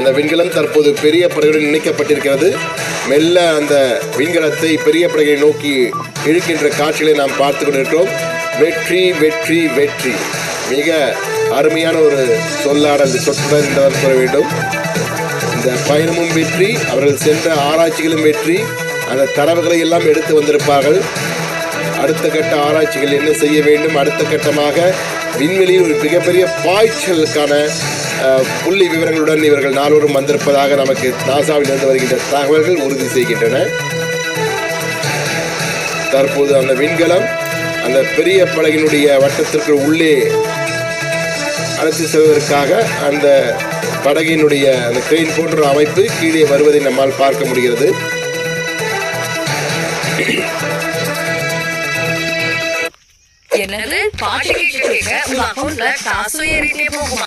அந்த விண்கலம் தற்போது பெரிய படகுடன் இணைக்கப்பட்டிருக்கிறது. மெல்ல அந்த விண்கலத்தை பெரிய படகை நோக்கி இழுக்கின்ற காட்சிகளை நாம் பார்த்து கொண்டிருக்கிறோம். வெற்றி வெற்றி வெற்றி. மிக அருமையான ஒரு சொல்லாடல் சொற்றுடன் என்றுதான் கூற வேண்டும். இந்த பயணமும் வெற்றி அவர்கள் சென்ற ஆராய்ச்சிகளும் வெற்றி. அந்த தரவுகளை எல்லாம் எடுத்து வந்திருப்பார்கள். அடுத்த கட்ட ஆராய்ச்சிகள் என்ன செய்ய வேண்டும்? அடுத்த கட்டமாக விண்வெளியில் ஒரு மிகப்பெரிய பாய்ச்சலுக்கான புள்ளி விவரங்களுடன் இவர்கள் நால்வரும் வந்திருப்பதாக நமக்கு நாசாவிலிருந்து வருகின்ற தகவல்கள் உறுதி செய்கின்றன. தற்போது அந்த விண்கலம் அந்த பெரிய படகினுடைய வட்டத்திற்கு உள்ளே அழைத்து செல்வதற்காக அந்த படகினுடைய அந்த கிரெயின் போன்ற அமைப்பு கீழே வருவதை நம்மால் பார்க்க முடிகிறது. என்னது? பாட்டு கேட்க உங்க அக்கௌண்ட்ல காசு ஏறிட்டே போகுமா?